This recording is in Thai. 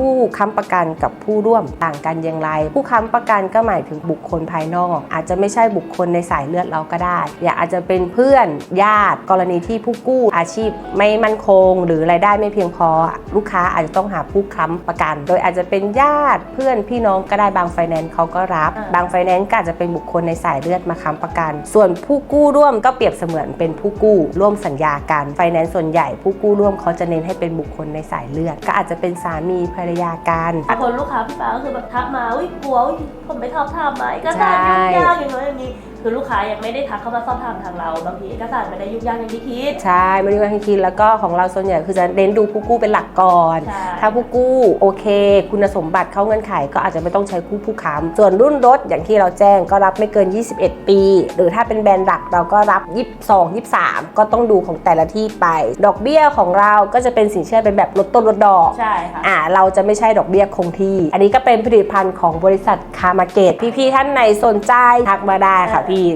ผู้ค้ำประกันกับผู้ร่วมต่างกันอย่างไร ผู้ค้ำประกันก็หมายถึงบุคคลภายนอก อาจจะไม่ใช่บุคคลในสายเลือดเราก็ได้ อย่าอาจจะเป็นเพื่อนญาติ กรณีที่ผู้กู้อาชีพไม่มั่นคง หรือรายได้ไม่เพียงพอ ลูกค้าอาจจะต้องหาผู้ค้ำประกัน โดยอาจจะเป็นญาติเพื่อนพี่น้องก็ได้บางไฟแนนซ์เขาก็รับอ่าบางไฟแนนซ์ก็อาจจะเป็นบุคคลในสายเลือดมาค้ำประกัน ส่วนผู้กู้ร่วมก็เปรียบเสมือนเป็นผู้กู้ร่วมสัญญากันไฟแนนซ์ส่วนใหญ่ ผู้กู้ร่วมเขาจะเน้นให้เป็นบุคคลในสายเลือด ก็อาจจะเป็นสามีภรรยากันบางคนลูกค้าพี่ฟ้าก็คือแบบทักมาอุ้ยกลัวอุ๊ยผมไปสอบถามมาเอกสารใช่ยุ่งยากอย่างน้อยอย่างนี้ คือลูกค้ายังไม่ได้ทักเข้ามาสอบถามทางเราบางทีเอกสารไม่ได้ยุ่งยากอย่างที่คิด ใช่ไม่ได้ว่าให้คิดแล้วก็ของเราส่วนใหญ่คือจะเน้นดูผู้กู้เป็นหลักก่อน ใช่ ถ้าผู้กู้โอเค คุณสมบัติเข้าเงื่อนไขก็อาจจะไม่ต้องใช้คู่ผู้ค้ำส่วนรุ่นรถอย่างที่เราแจ้งก็รับไม่เกิน 21 ปี หรือถ้าเป็นแบรนด์หลักเราก็รับ 22 23 ก็ต้องดูของแต่ละที่ไป ดอกเบี้ยของเราก็จะเป็นสินเชื่อเป็นแบบลดต้นลดดอก ใช่ค่ะอ่าเราจะไม่ใช่ดอกเบี้ยคงที่ อันนี้ก็เป็นผลิตภัณฑ์ของบริษัทคามาเกตพี่ๆท่านไหนสนใจทักมาได้ค่ะพี่ ഈ